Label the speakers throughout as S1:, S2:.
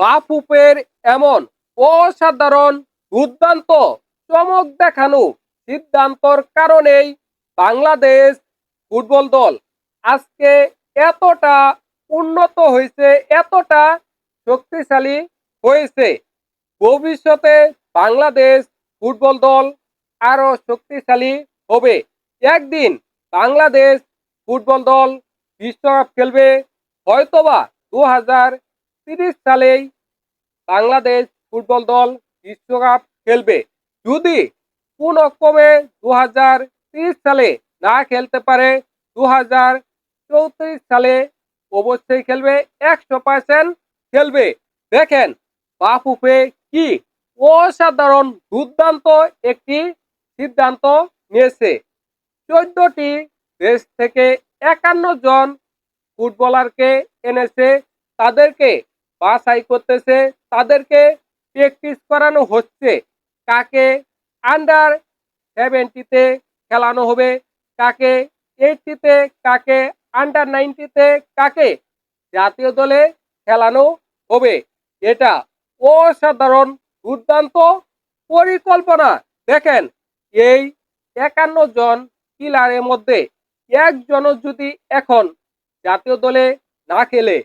S1: বাফুফের এমন অসাধারণ দুর্দান্ত চমক দেখানো সিদ্ধান্তর কারণেই বাংলাদেশ ফুটবল দল আজকে এতটা উন্নত হয়েছে, এতটা শক্তিশালী হয়েছে। ভবিষ্যতে বাংলাদেশ ফুটবল দল আরও শক্তিশালী হবে। একদিন বাংলাদেশ ফুটবল দল বিশ্বকাপ খেলবে, হয়তোবা দু হাজার সালেই বাংলাদেশ ফুটবল দল বিশ্বকাপ খেলবে। যদি কোন ক্রমে দু তিরিশ সালে না খেলতে পারে দু হাজার চৌত্রিশ সালে অবশ্যই খেলবে, একশো পার্সেন্ট খেলবে। দেখেন, বাফুফে কি অসাধারণ দুর্দান্ত একটি সিদ্ধান্ত নিয়েছে। চোদ্দটি দেশ থেকে একান্ন জন ফুটবলারকে এনেছে, তাদেরকে বাছাই করতেছে, তাদেরকে প্র্যাকটিস করানো হচ্ছে। কাকে আন্ডার সেভেন্টিতে খেলানো হবে, কাকে এইটিতে কাকে আন্ডার নাইনটিতে কাকে জাতীয় দলে খেলানো হবে। এটা অসাধারণ দুর্দান্ত পরিকল্পনা। দেখেন, এই একান্ন জন কিলারের মধ্যে একজনও যদি এখন জাতীয় দলে না খেলে,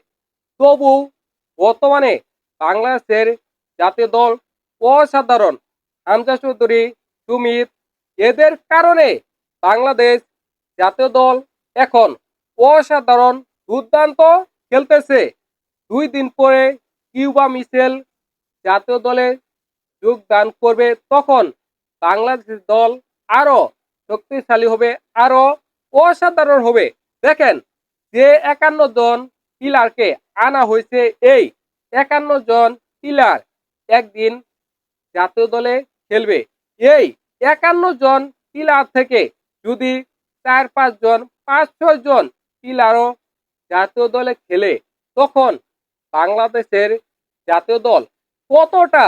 S1: তবু বর্তমানে বাংলাদেশের জাতীয় দল অসাধারণ। হামজা চৌধুরী, সুমিত, এদের কারণে বাংলাদেশ জাতীয় দল এখন অসাধারণ দুর্দান্ত খেলতেছে। দুই দিন পরে কিউবা মিশেল জাতীয় দলে যোগদান করবে তখন বাংলাদেশ দল আরও শক্তিশালী হবে আরও অসাধারণ হবে। দেখেন যে একান্ন জন পিলারকে আনা হয়েছে এই একান্ন জন পিলার একদিন জাতীয় দলে খেলবে। এই একান্ন জন পিলার থেকে যদি চার, পাঁচ জন, পাঁচ, ছয় জন পিলারও জাতীয় দলে খেলে, তখন বাংলাদেশের জাতীয় দল কতটা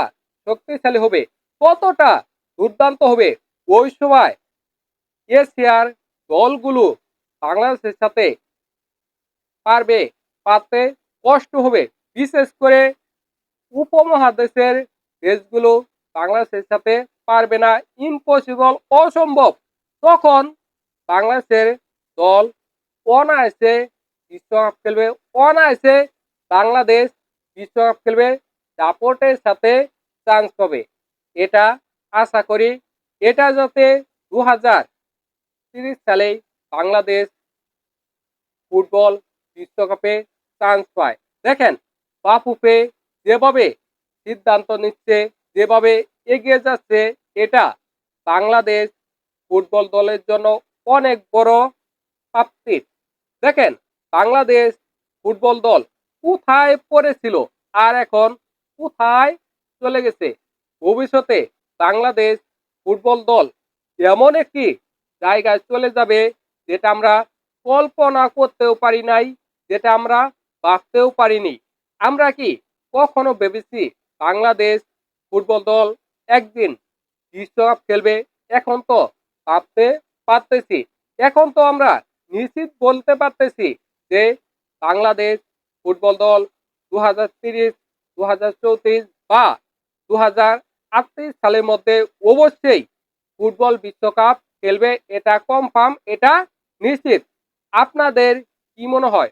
S1: শক্তিশালী হবে, কতটা দুর্দান্ত হবে, ওই সময় এশিয়ার দলগুলো বাংলাদেশের সাথে পারবে, পারতে কষ্ট হবে। বিশেষ করে উপমহাদেশের দেশগুলো বাংলাদেশের সাথে পারবে না ইম্পসিবল অসম্ভব। তখন বাংলাদেশের দল অনায়াসে বিশ্বকাপ খেলবে, অনায়াসে বাংলাদেশ বিশ্বকাপ খেলবে দাপটের সাথে চান্স পাবে। এটা আশা করি, এটা যাতে দু হাজার তিরিশ সালেই বাংলাদেশ ফুটবল বিশ্বকাপে চান্স পায়। দেখেন, বাফুফে যেভাবে সিদ্ধান্ত নিচ্ছে, যেভাবে এগিয়ে যাচ্ছে, এটা বাংলাদেশ ফুটবল দলের জন্য অনেক বড় প্রাপ্তির দেখেন, বাংলাদেশ ফুটবল দল কোথায় পড়েছিল আর এখন কোথায় চলে গেছে? ভবিষ্যতে বাংলাদেশ ফুটবল দল এমন একটি জায়গায় চলে যাবে, যেটা আমরা কল্পনা করতেও পারি নাই, যেটা আমরা ভাবতেও পারিনি। আমরা কি কখনো ভেবেছি বাংলাদেশ ফুটবল দল একদিন বিশ্বকাপ খেলবে? এখন তো ভাবতে পারতেছি। এখন তো আমরা নিশ্চিত বলতে পারতেছি যে বাংলাদেশ ফুটবল দল দু হাজার তিরিশ দু হাজার চৌত্রিশ বা দু হাজার আটত্রিশ সালের মধ্যে অবশ্যই ফুটবল বিশ্বকাপ খেলবে। এটা কনফার্ম এটা নিশ্চিত। আপনাদের কি মনে হয়?